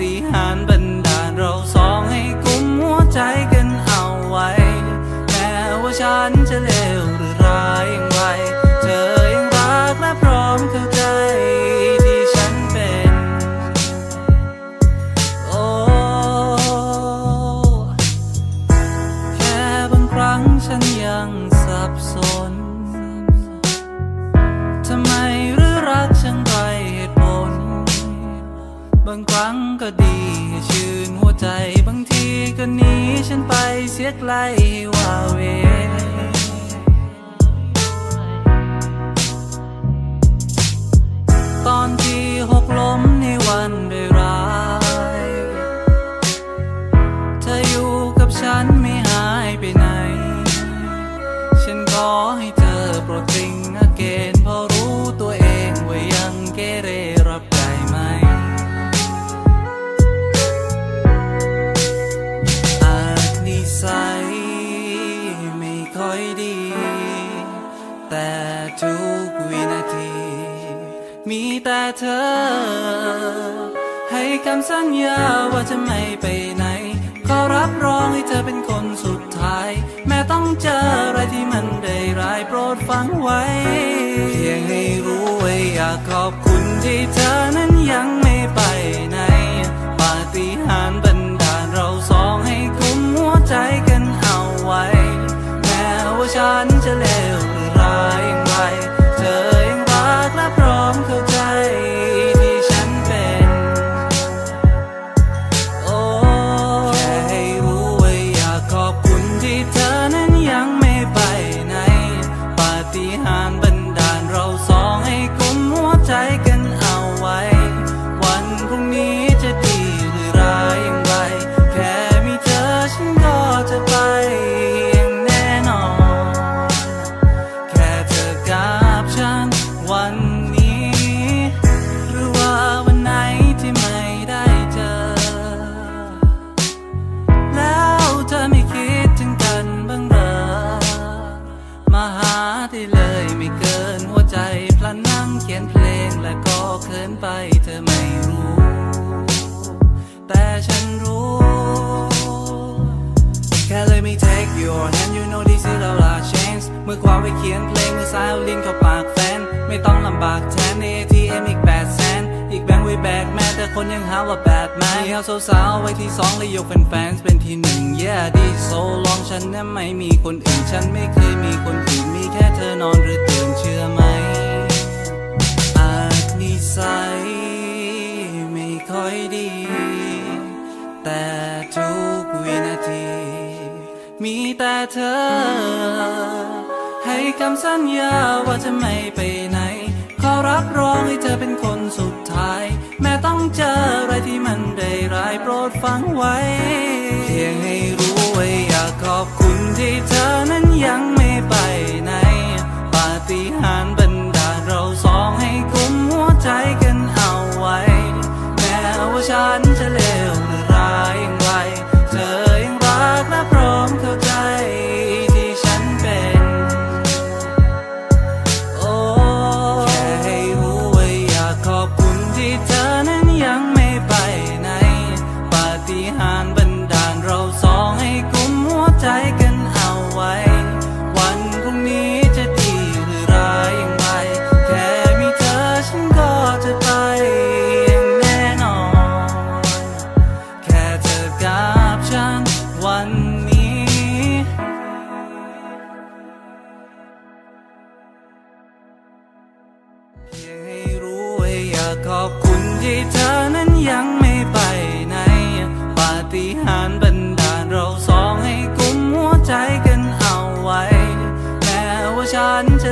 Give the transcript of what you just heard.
ฏิหารบันดาลเราสองให้กุมหัวใจกันเอาไว้ แม้ว่าฉันจะเลวหรือร้ายอย่างไร เธอยังรักและพร้อมเข้าใจที่ฉันเป็น โอ้แค่บางครั้งฉันยังสับสน บางครั้งก็ดีชื่นหัวใจบางทีก็หนีฉันไปเสียไกลว่าเว ทุกวินาที มีแต่เธอ ให้คำสัญญาว่าจะไม่ไปไหนขอรับรองให้เธอเป็นคนสุดท้าย แม้ต้องเจออะไรที่มันได้ร้ายโปรดฟังไว้ เพียงให้รู้ไว้อยากขอบคุณที่เธอนั้นยังไม่ไปไหน ปาฏิหาริย์บันดาลเราสองให้กุมหัวใจกันเอาไว้ แม้ว่าฉันจะเลว เขินไปเธอไม่รู้ แต่ฉันรู้ แค่เลยไม่ take your hand you know this is our last chance มือขวาไว้เขียนเพลงมือซ้ายเอาลิ้นเข้าปากแฟน ไม่ต้องลำบากแทนใน ATM อีกแปดแสนอีกแบงค์ไว้แบกแม้แต่คนยังหาว่าแบดแมนเอาสาวๆไว้ที่สองเลยยกเป็นแฟนเป็นที่หนึ่ง yeah ดีโซลองฉันนั้นไม่มีคนอื่น ฉันไม่เคยมีคนอื่นมีแค่เธอนอนหรือตื่น มีแต่เธอ ให้คำสัญญาว่าจะไม่ไปไหน ขอรับรองให้เธอเป็นคนสุดท้าย แม้ต้องเจออะไรที่มันได้ร้ายโปรดฟังไว้ ที่เธอนั้นยังไม่ไปไหน ปาฏิหาริย์บันดาลเราสองให้กุมหัวใจกันเอาไว้แม้ว่าฉันจะ